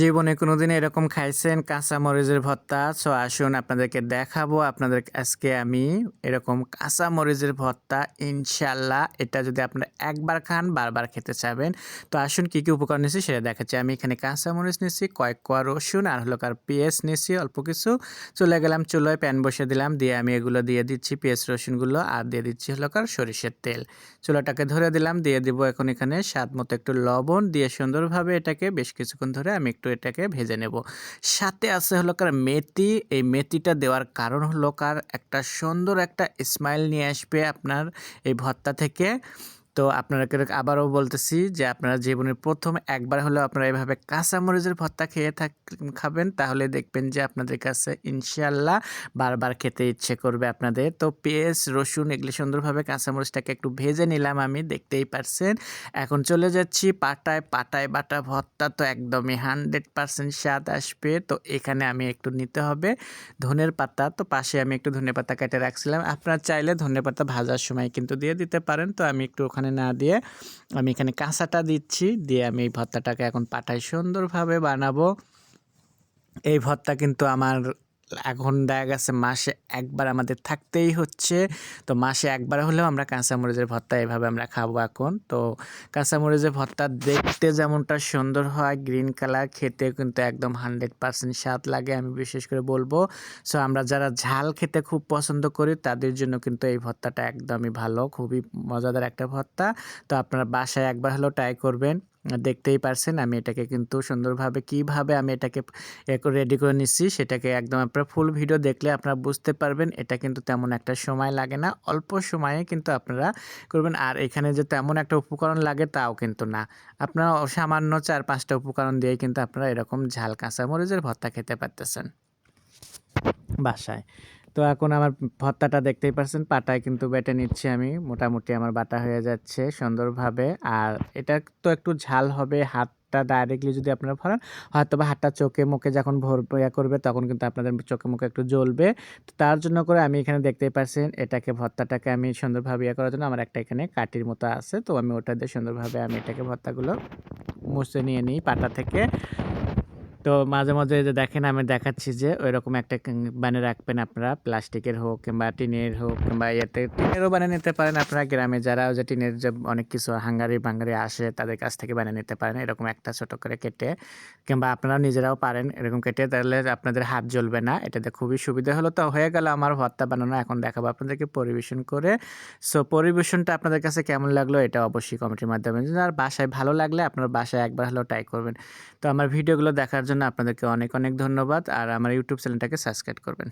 জীবনে কোনোদিন এরকম খাইছেন কাঁচা মরিচের ভর্তা সো আসুন আপনাদেরকে দেখাবো আপনাদের আজকে আমি এরকম কাঁচা মরিচের ভর্তা, ইনশাল্লাহ এটা যদি আপনারা একবার খান, বারবার খেতে চাবেন। তো আসুন কী কী উপকরণ নিচ্ছি সেটা দেখাচ্ছি। আমি এখানে কাঁচা মরিচ নিচ্ছি কয়েক কোয়া রসুন, আর হলো কার পেঁয়াজ নিচ্ছি অল্প কিছু। চলে গেলাম চুলোয়, প্যান বসে দিলাম, দিয়ে আমি এগুলো দিয়ে দিচ্ছি পেঁয়াজ রসুনগুলো, আর দিয়ে দিচ্ছি হলো কার সরিষের তেল। চুলাটাকে ধরে দিলাম, দিয়ে দিব এখন এখানে স্বাদ মতো একটু লবণ, দিয়ে সুন্দরভাবে এটাকে বেশ কিছুক্ষণ ধরে আমি একটু এটাকে ভেজে নেব। সাথে আছে হলো কার মেথি। এই মেথিটা দেওয়ার কারণ হলো কার একটা সুন্দর একটা স্মাইল নিয়ে আসবে আপনার এই ভর্তা থেকে। তো আপনাদেরকে আবারও বলতেছি যে আপনারা জীবনের প্রথম একবার হলেও আপনারা এভাবে কাঁচামরিচের ভর্তা খেয়ে থাক, খাবেন, তাহলে দেখবেন যে আপনাদের কাছে ইনশাল্লাহ বারবার খেতে ইচ্ছে করবে আপনাদের। তো পেঁয়াজ, রসুন এগুলি সুন্দরভাবে কাঁচামরিচটাকে একটু ভেজে নিলাম আমি, দেখতেই পারছেন। এখন চলে যাচ্ছি পাটায় পাটায় বাটা ভর্তা, তো একদমই হান্ড্রেড পারসেন্ট স্বাদ আসবে। তো এখানে আমি একটু নিতে হবে ধনের পাতা, তো পাশে আমি একটু ধনে পাতা কেটে রাখছিলাম। আপনারা চাইলে ধনে পাতা ভাজার সময় কিন্তু দিয়ে দিতে পারেন। তো আমি একটু ওখানে না দিয়ে আমি এখানে কাঁচাটা দিচ্ছি। দিয়ে আমি এই ভর্তাটাকে এখন পাটায় সুন্দরভাবে বানাবো। এই ভর্তা কিন্তু আমার এখন দেখা গেছে মাসে একবার আমাদের থাকতেই হচ্ছে। তো মাসে একবার হলেও আমরা কাঁচামরিচের ভর্তা এভাবে আমরা খাব এখন। তো কাঁচামরিচের ভর্তা দেখতে যেমনটা সুন্দর হয়, গ্রিন কালার খেতে কিন্তু একদম হান্ড্রেড পারসেন্ট স্বাদ লাগে আমি বিশেষ করে বলব। সো আমরা যারা ঝাল খেতে খুব পছন্দ করি, তাদের জন্য কিন্তু এই ভর্তাটা একদমই ভালো, খুবই মজাদার একটা ভর্তা। তো আপনারা বাসায় একবার হলেও ট্রাই করবেন। দেখতেই পারছেন, আমি এটাকে কিন্তু সুন্দরভাবে কীভাবে আমি এটাকে রেডি করে নিচ্ছি, সেটাকে একদম আপনারা ফুল ভিডিও দেখলে আপনারা বুঝতে পারবেন, এটা কিন্তু তেমন একটা সময় লাগে না, অল্প সময়ে কিন্তু আপনারা করবেন, আর এখানে যে তেমন একটা উপকরণ লাগে তাও কিন্তু না। আপনারা সামান্য চার পাঁচটা উপকরণ দিয়ে কিন্তু আপনারা এরকম ঝাল কাঁচা মরিচের ভর্তা খেতে পারতেছেন। বাসায়। তো এখন আমার ভর্তাটা দেখতেই পারছেন, পাটায় কিন্তু বেটে নিচ্ছি আমি। মোটামুটি আমার বাটা হয়ে যাচ্ছে সুন্দরভাবে। আর এটা তো একটু ঝাল হবে, হাতটা ডাইরেক্টলি যদি আপনারা ফরান হয়তো বা হাতটা চোখে মুখে যখন ভর ইয়া করবে, তখন কিন্তু আপনাদের চোখে মুখে একটু জ্বলবে। তো তার জন্য করে আমি এখানে দেখতেই পাচ্ছেন এটাকে ভর্তাটাকে আমি সুন্দরভাবে ইয়ে করার জন্য আমার একটা এখানে কাটির মতো আছে। তো আমি ওটা দিয়ে সুন্দরভাবে আমি এটাকে ভর্তাগুলো মুছে নিয়ে নিই পাটা থেকে। তো মাঝে মাঝে যে দেখেন, আমি দেখাচ্ছি যে ওই রকম একটা বানিয়ে রাখবেন আপনারা, প্লাস্টিকের হোক কিংবা টিনের হোক কিংবা ইয়েতে, টিনেরও বানিয়ে নিতে পারেন আপনারা। গ্রামে যারা যে টিনের যে অনেক কিছু হাঙ্গারি বাঙ্গারি আসে, তাদের কাছ থেকে বানিয়ে নিতে পারেন, এরকম একটা ছোট করে কেটে। কিংবা আপনারা নিজেরাও পারেন এরকম কেটে, তাহলে আপনাদের হাত জ্বলবে না। এটাতে খুবই সুবিধা হলো। তো হয়ে গেল আমার ভর্তা বানানো, এখন দেখাবো আপনাদেরকে পরিবেশন করে। সো, পরিবেশনটা আপনাদের কাছে কেমন লাগল এটা অবশ্যই কমেন্টের মাধ্যমে আর বাসায় ভালো লাগলে আপনার বাসায় একবার হলেও ট্রাই করবেন। তো আমার ভিডিওগুলো দেখার জন্য আপনাদেরকে অনেক অনেক ধন্যবাদ। আর আমার ইউটিউব চ্যানেলটাকে সাবস্ক্রাইব করবেন।